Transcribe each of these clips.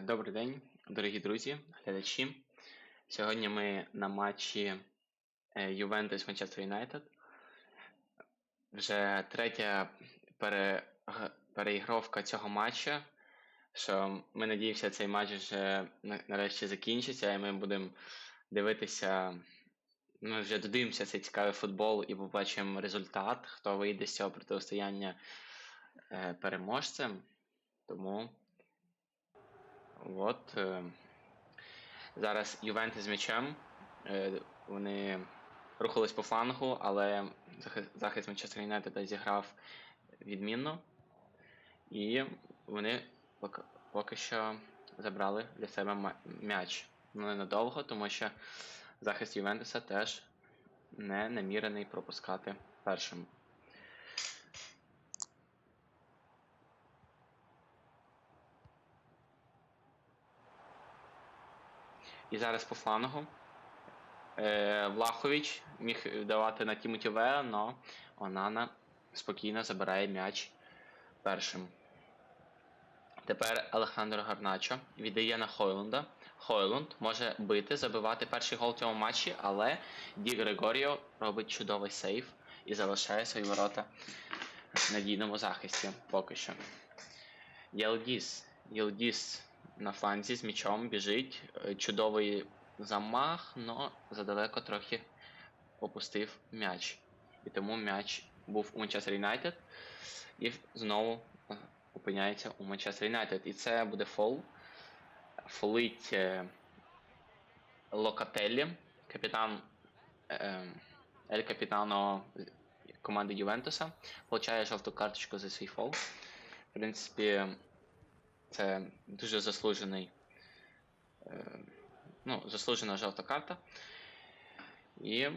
Добрий день, дорогі друзі, глядачі. Сьогодні ми на матчі е, Ювентус Манчестер Юнайтед. Вже третя пере... переігровка цього матча. Що ми надіємося, цей матч вже нарешті закінчиться, і ми будемо дивитися. Ми вже додивимося цей цікавий футбол і побачимо результат, хто вийде з цього протистояння е, переможцем. Тому От. Е, зараз Ювентус з м'ячем. Е, вони рухались по флангу, але захист Манчестер Юнайтеда зіграв відмінно. І вони поки що забрали для себе м'яч. Ну, ненадовго, тому що захист Ювентуса теж не намірений пропускати першим. І зараз по флангу. Е, Влахович міг давати на Тімоті Веа, але Онана спокійно забирає м'яч першим. Тепер Алехандро Гарначо віддає на Хойлунда. Хойлунд може бити, забивати перший гол в цьому матчі, але Ді Грегоріо робить чудовий сейв і залишає свої ворота в надійному захисті поки що. Єлдіс. Єлдіс на фланзі з м'ячом біжить. Е, Чудовий замах, але задалеко трохи опустив м'яч. І тому м'яч був у Манчестер Юнайтед. І знову е, опиняється у Манчестер Юнайтед. І це буде фол. Фолить е, Локателлі, капітан Ель Капітано команди Ювентуса. Получає жовту карточку за свій фол. В принципі, це дуже заслужений. Е, ну, заслужена жовта карта. І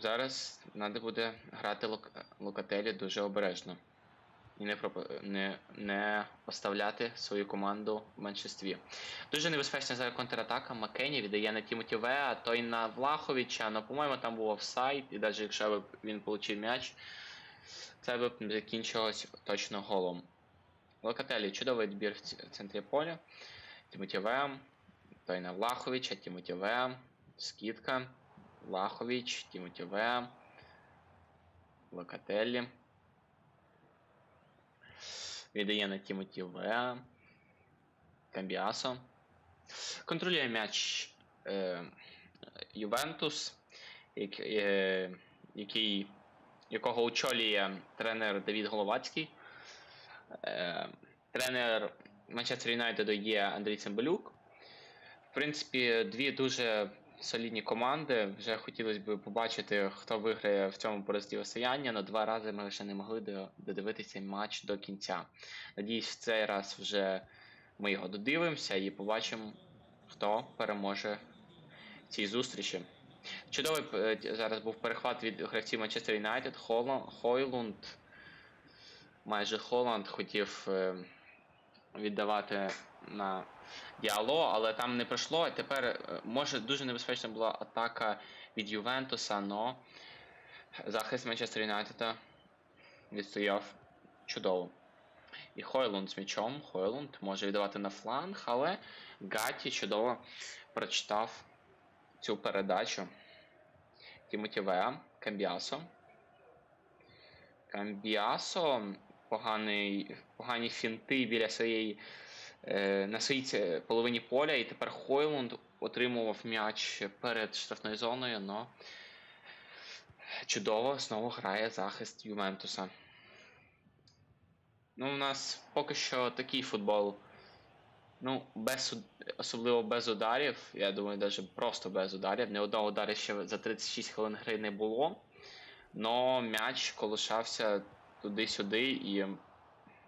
зараз треба буде грати лок... локателі дуже обережно. І не, не, не поставляти свою команду в меншинстві. Дуже небезпечна зараз контратака. Маккені віддає на Тімоті Веа, той на Влаховича, але, по-моєму, там був офсайд, і навіть якщо б він отримав м'яч, це б закінчилось точно голом. Локателі чудовий відбір в центрі поля. Тімоті Веа, той на Влаховича, Тімоті Веа, скидка. Влахович, Тімоті Веа, Локателі. Віддає на Тімоті Веа. Камбіасо. Контролює м'яч е, Ювентус, як, е, який, якого очолює тренер Давід Головацький. Е, тренер Манчестер Юнайтеду є Андрій Цимбалюк. В принципі, дві дуже солідні команди. Вже хотілося б побачити, хто виграє в цьому протистоянні, але два рази ми ще не могли додивитися матч до кінця. Надіюсь, в цей раз вже ми його додивимося і побачимо, хто переможе в цій зустрічі. Чудовий е, зараз був перехват від гравців Манчестер Юнайтед. Хойлунд. Майже Холланд хотів е, віддавати на Діало, але там не пройшло. Тепер е, може дуже небезпечна була атака від Ювентуса, но захист Манчестер Юнайтеда відстояв чудово. І Хойлунд з м'ячом. Хойлунд може віддавати на фланг, але Гаті чудово прочитав цю передачу. Тімоті Веа, Камбіасо. Камбіасо поганий, погані фінти біля своєї е, на своїй половині поля, і тепер Хойлунд отримував м'яч перед штрафною зоною, но чудово знову грає захист Ювентуса. Ну, у нас поки що такий футбол. Ну, без, особливо без ударів. Я думаю, навіть просто без ударів. Ні одного удару ще за 36 хвилин гри не було. Но м'яч колишався туди-сюди, і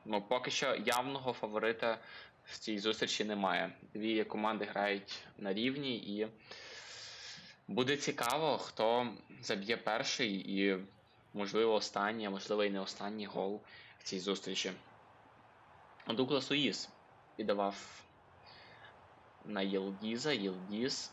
ну, поки що явного фаворита в цій зустрічі немає. Дві команди грають на рівні, і буде цікаво, хто заб'є перший і, можливо, останній, а можливо, і не останній гол в цій зустрічі. Дуглас Уїс віддавав на Єлдіза, Єлдіз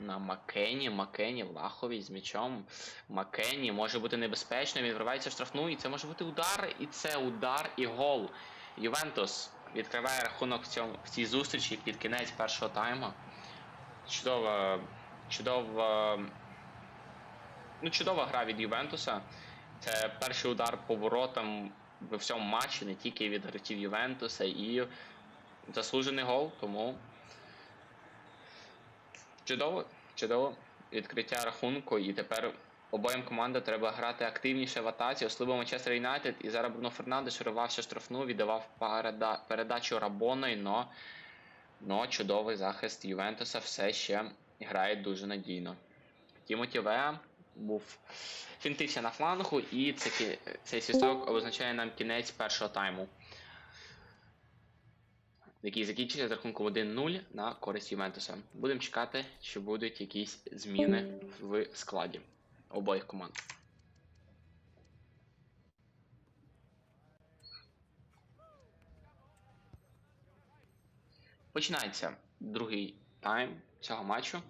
на Макені, Макені, Влахові з м'ячом. Макені може бути небезпечно, він вривається в штрафну, і це може бути удар, і це удар і гол. Ювентус відкриває рахунок в, цьому, в цій зустрічі під кінець першого тайму. Чудова, чудова, ну, чудова гра від Ювентуса. Це перший удар по воротам в всьому матчі, не тільки від гравців Ювентуса, і заслужений гол, тому чудово, чудово відкриття рахунку, і тепер обоїм командам треба грати активніше в атаці, особливо Манчестер Юнайтед. І зараз Бруно Фернандеш рвався штрафну, віддавав переда- передачу Рабоною, но, но чудовий захист Ювентуса все ще грає дуже надійно. Тімоті Веа був фінтився на флангу, і це, цей свісток означає нам кінець першого тайму. Який закінчився з рахунком 1-0 на користь Ювентуса. Будемо чекати, чи будуть якісь зміни в складі обох команд. Починається другий тайм цього матчу.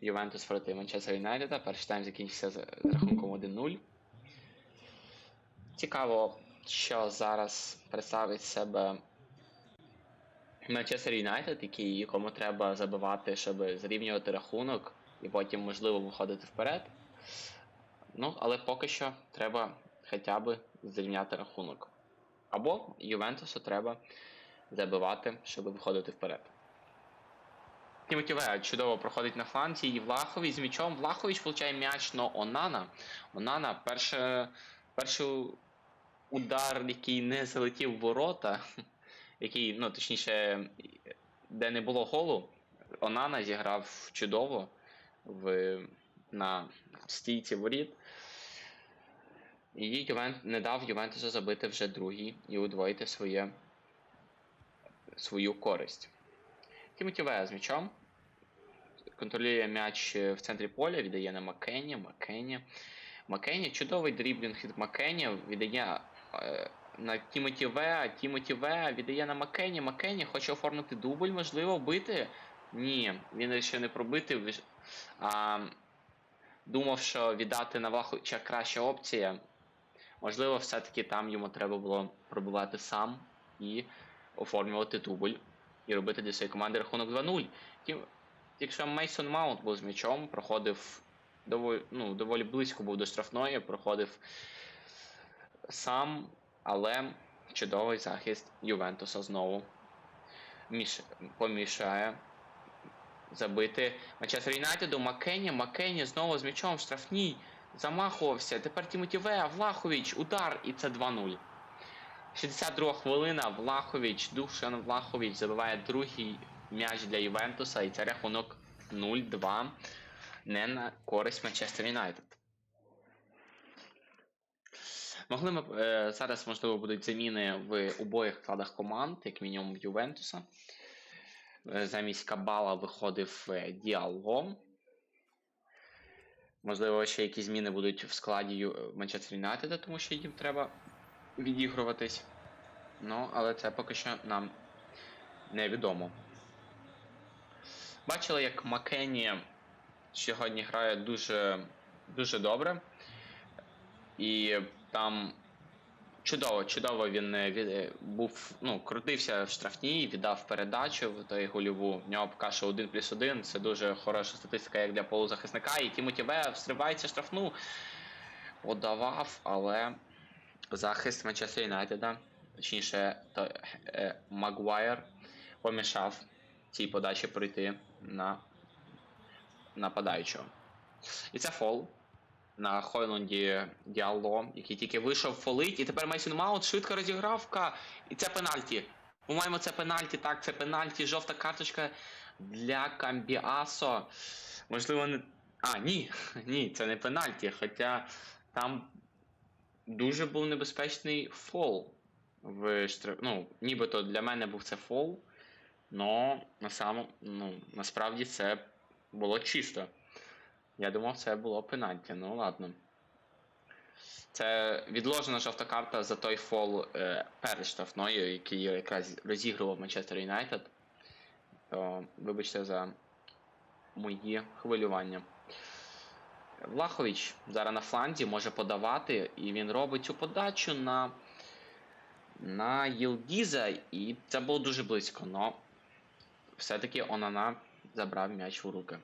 Ювентус проти Манчестер Юнайтеда. Перший тайм закінчився з рахунком 1-0. Цікаво, що зараз представить себе Манчестер Юнайтед, який, якому треба забивати, щоб зрівнювати рахунок і потім, можливо, виходити вперед. Ну, але поки що треба хоча б зрівняти рахунок. Або Ювентусу треба забивати, щоб виходити вперед. Тімоті чудово проходить на фланці і Влахович з м'ячом. Влахович получає м'яч, но Онана. Онана перший удар, який не залетів в ворота, який, ну, точніше, де не було голу, Онана зіграв чудово в, на стійці воріт. І Ювент не дав Ювентусу забити вже другий і удвоїти своє, свою користь. Тімоті Веа з м'ячом. контролює м'яч в центрі поля, віддає на Маккені, Маккені. Маккені, чудовий дріблінг від Маккені, віддає е, на Тімоті В, Тімоті В віддає на Маккені, Маккені хоче оформити дубль, можливо, вбити. Ні, він ще не пробити. А, думав, що віддати на Влаховича краща опція. Можливо, все-таки там йому треба було пробувати сам і оформлювати дубль і робити для своєї команди рахунок 2-0. Ті- Якщо Мейсон Маунт був з м'ячом, проходив доволі, ну, доволі близько був до штрафної, проходив сам, але чудовий захист Ювентуса знову міш... помішає забити Манчестер Юнайтеду. Маккені, Маккені знову з м'ячом в штрафній. Замахувався. Тепер Тімоті Веа, Влахович, удар, і це 2-0. 62 хвилина. Влахович, Душан Влахович забиває другий м'яч для Ювентуса, і це рахунок 0-2 не на користь Манчестер Юнайтед. Могли ми е, зараз, можливо, будуть заміни в обох складах команд, як мінімум в Ювентуса. Е, Замість Кабала виходив е, Можливо, ще якісь зміни будуть в складі Манчестер Юнайтеда, тому що їм треба відігруватись. Ну, але це поки що нам невідомо. Бачили, як Маккені сьогодні грає дуже, дуже добре. І там чудово, чудово він е, е, був, ну, крутився в штрафній, віддав передачу в той гольову. В нього поки що 1 плюс 1. Це дуже хороша статистика як для полузахисника. І Тімоті Ве встривається штрафну. Подавав, але захист Манчестер Юнайтеда, точніше, то, е, Магуайр помішав цій подачі пройти на нападаючого. І це фол на Хойлунді Діало, який тільки вийшов фолить, і тепер Мейсон Маунт швидко розігравка. І це пенальті. По-моєму, це пенальті, так, це пенальті, жовта карточка для Камбіасо. Можливо, не. А, ні, ні, це не пенальті. Хоча там дуже був небезпечний фол. В штраф... Ну, нібито для мене був це фол. Но на самому, ну, насправді це було чисто. Я думав, це було пенальті, ну ладно. Це відложена жовта карта за той фол е, перед штрафною, який якраз розігрував Манчестер Юнайтед. То вибачте за мої хвилювання. Влахович зараз на фланзі може подавати, і він робить цю подачу на, на Єлдіза, і це було дуже близько, але все-таки Онана забрав м'яч у руки.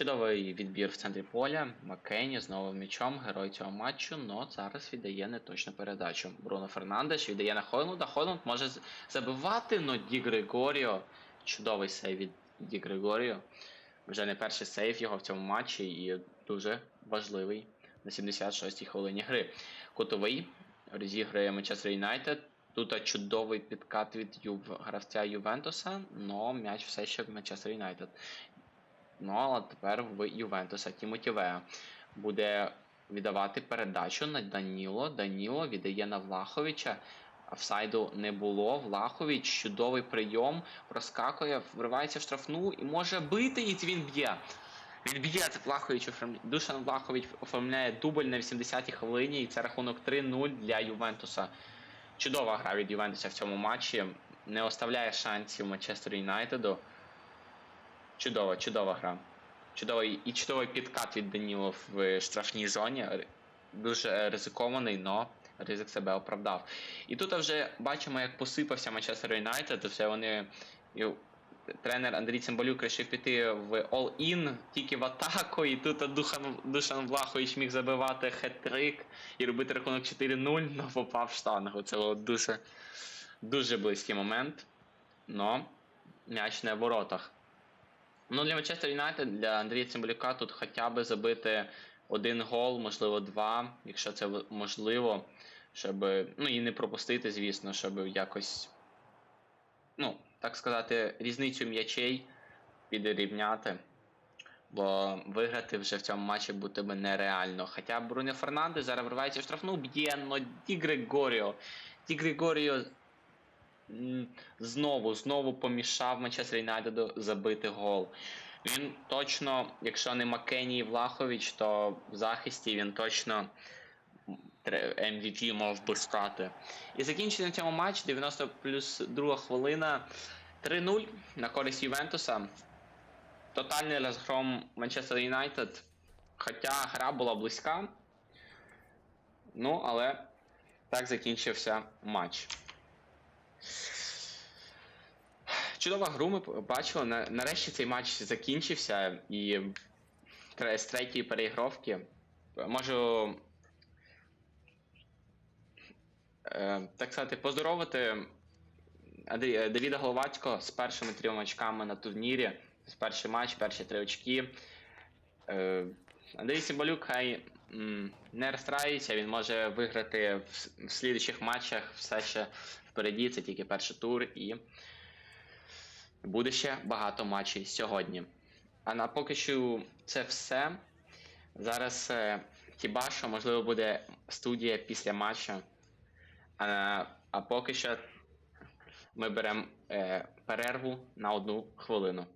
Чудовий відбір в центрі поля. Маккейні знову м'ячом, герой цього матчу, но зараз віддає неточну передачу. Бруно Фернандеш віддає на Хойлунда. Хойлунд може забивати, но Ді Григоріо. Чудовий сейв від Ді Григоріо. Вже не перший сейв його в цьому матчі і дуже важливий на 76-й хвилині гри. Кутовий розіграє Манчестер Юнайтед. Тут чудовий підкат від гравця Ювентуса, но м'яч все ще в Манчестер Юнайтед. Ну, а тепер в Ювентуса Тімоті Веа буде віддавати передачу на Даніло. Даніло віддає на Влаховича. Офсайду не було. Влахович, чудовий прийом, проскакує, вривається в штрафну і може бити, і він б'є. Він б'є це Влахович. Душан Влахович оформляє дубль на 80-й хвилині, і це рахунок 3-0 для Ювентуса. Чудова гра від Ювентуса в цьому матчі. Не оставляє шансів Манчестер Юнайтеду. Чудова, чудова гра. Чудовий і чудовий підкат від Даніло в штрафній зоні. Дуже ризикований, але ризик себе оправдав. І тут вже бачимо, як посипався Манчестер Юнайтед. Все вони. Тренер Андрій Цимбалюк вирішив піти в all-in, тільки в атаку, і тут Духан, Душан Влахович міг забивати хет-трик і робити рахунок 4-0, але попав в штангу. Це був дуже, дуже близький момент. Но м'яч не в воротах. Ну, для Манчестер Юнайтед, для Андрія Цимбалюка тут хоча б забити один гол, можливо, два, якщо це можливо, щоб. Ну і не пропустити, звісно, щоб якось. Ну, так сказати, різницю м'ячей підрівняти. Бо виграти вже в цьому матчі буде би нереально. Хоча Бруно Фернандес зараз вривається в штрафну, б'є, но Ді Григоріо. Ді Григоріо знову, знову помішав Манчестер Юнайтеду забити гол. Він точно, якщо не Маккені і Влахович, то в захисті він точно MVP мав би стати. І закінчили на цьому матч 90 плюс друга хвилина. 3-0 на користь Ювентуса. Тотальний розгром Манчестер Юнайтед. Хоча гра була близька. Ну, але так закінчився матч. Чудова гру ми бачили. Нарешті цей матч закінчився і з третьої переігровки. Можу е, так сказати, поздоровити Давіда Головацького з першими трьома очками на турнірі. З перший матч, перші три очки. Е, Андрій Сімбалюк хай не розстраюється, він може виграти в, с- в слідучих матчах все ще впереді, це тільки перший тур і буде ще багато матчів сьогодні. А на поки що це все. Зараз е, хіба що можливо буде студія після матчу. А, а поки що ми беремо е, перерву на одну хвилину.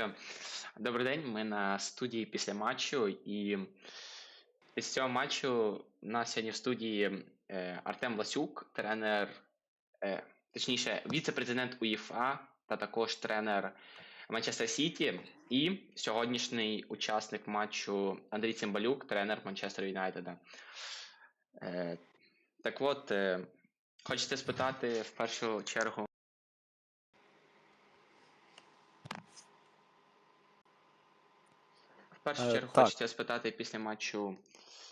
Все. Добрий день. Ми на студії після матчу. І після цього матчу у нас сьогодні в студії е, Артем Ласюк, тренер, е, точніше, віце-президент УЄФА та також тренер Манчестер Сіті. І сьогоднішній учасник матчу Андрій Цимбалюк, тренер Манчестер Юнайтеда. Е, так от, хочете спитати в першу чергу. В першу Е, чергу так. хочеться спитати після матчу,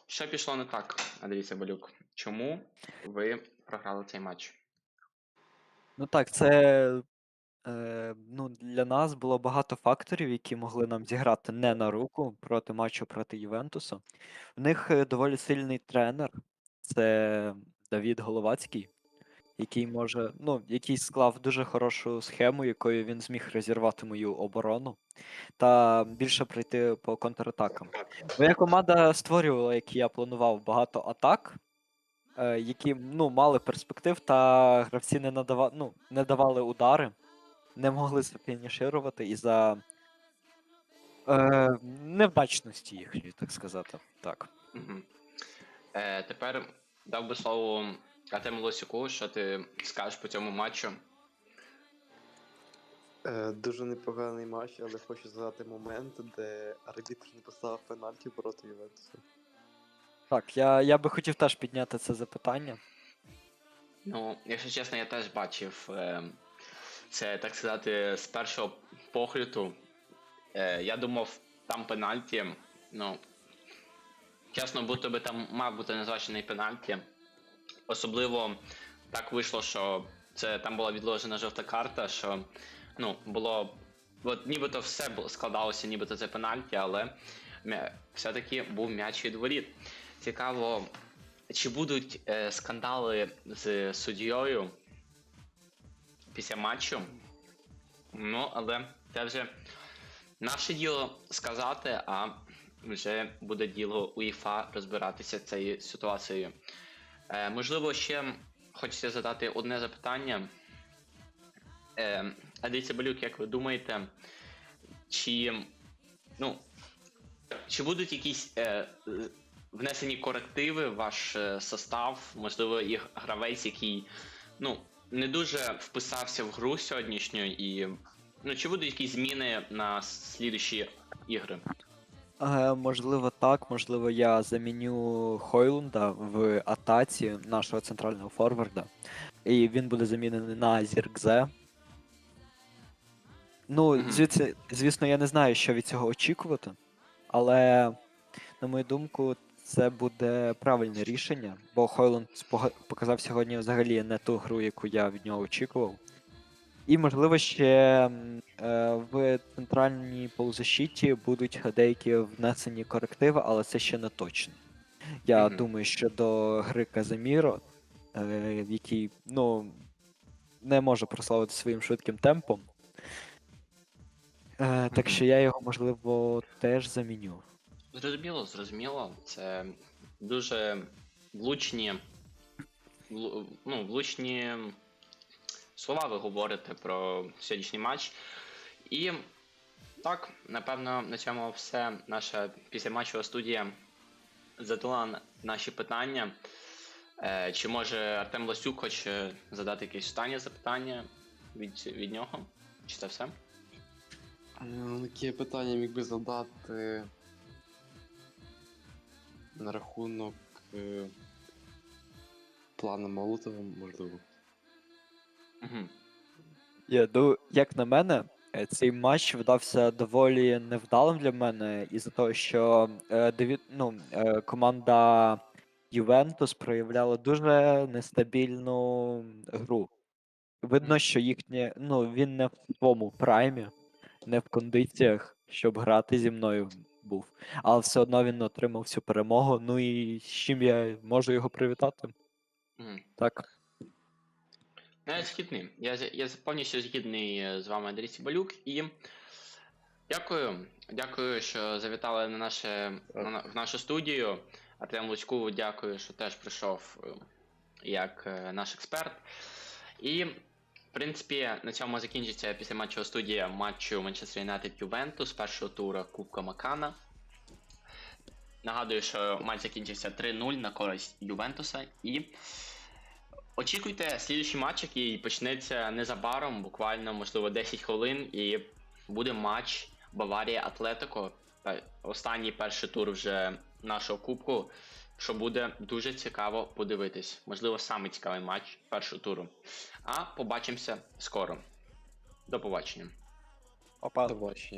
що пішло не так, Андрій Цибалюк? Чому ви програли цей матч? Ну так, це е, ну, для нас було багато факторів, які могли нам зіграти не на руку проти матчу проти Ювентуса. В них е, доволі сильний тренер, це Давід Головацький, який може, ну, який склав дуже хорошу схему, якою він зміг розірвати мою оборону та більше прийти по контратакам. Моя команда створювала, як я планував, багато атак, е, які ну, мали перспектив, та гравці не, надава... ну, не давали удари, не могли зафініширувати із-за е, невдачності їхньої, так сказати. Так. Е, тепер дав би слово Артему Лосюку, що ти скажеш по цьому матчу. Е, Дуже непоганий матч, але хочу згадати момент, де арбітр не поставив пенальті проти Ювентуса. Так, я, я би хотів теж підняти це запитання. Ну, якщо чесно, я теж бачив е, це, так сказати, з першого погляду. Е, я думав, там пенальті. Ну, чесно, будто би там мав бути назначений пенальті. Особливо так вийшло, що це там була відложена жовта карта, що ну, було. От нібито все складалося, нібито це пенальті, але все-таки був м'яч від воріт. Цікаво, чи будуть е, скандали з суддєю після матчу? Ну, але це вже наше діло сказати, а вже буде діло УЄФА розбиратися цією ситуацією. Е, можливо, ще хочеться задати одне запитання. Е, Андрій Цибалюк, як ви думаєте, чи, ну, чи будуть якісь е, внесені корективи в ваш е, состав? Можливо, і гравець, який ну, не дуже вписався в гру сьогоднішню, і ну, чи будуть якісь зміни на слідчі ігри? Е, можливо, так, можливо, я заміню Хойлунда в атаці нашого центрального форварда. І він буде замінений на Зіркзе. Ну, звідси, звісно, я не знаю, що від цього очікувати, але, на мою думку, це буде правильне рішення, бо Хойлунд спога- показав сьогодні взагалі не ту гру, яку я від нього очікував. І, можливо, ще в центральній полузащиті будуть деякі внесені корективи, але це ще не точно. Я Мгм. думаю, що до гри Казаміро, е, який ну, не може прославити своїм швидким темпом. Е, так що я його, можливо, теж заміню. Зрозуміло, зрозуміло. Це дуже влучні, влу- ну, влучні слова ви говорите про сьогоднішній матч. І так, напевно, на цьому все. Наша післяматчова студія задала наші питання. Е, Чи може Артем Ласюк хоче задати якесь останнє запитання від, від нього? Чи це все? Е, Таке питання міг би задати на рахунок е, плану Молотова, можливо. Угу. Я, ну, як на мене, е, цей матч видався доволі невдалим для мене, із-за того, що е, ну, е, команда Ювентус проявляла дуже нестабільну гру. Видно, що їхнє, ну, він не в своєму праймі, не в кондиціях, щоб грати зі мною був. Але все одно він отримав цю перемогу. Ну і з чим я можу його привітати? Угу. Так. Ну, я згідний. Я, я повністю згідний е, з вами, Андрій Цибалюк. І дякую. Дякую, що завітали на наше, на, в нашу студію. Артем Луцьку, дякую, що теж прийшов е, як е, наш експерт. І, в принципі, на цьому закінчиться після матчова студія матчу Манчестер Юнайтед Ювентус першого тура Кубка Макана. Нагадую, що матч закінчився 3-0 на користь Ювентуса. І Очікуйте слідчий матч, який почнеться незабаром, буквально, можливо, 10 хвилин, і буде матч Баварія Атлетико. Останній перший тур вже нашого кубку, що буде дуже цікаво подивитись. Можливо, самий цікавий матч першого туру. А побачимося скоро. До побачення. Опа. До побачення.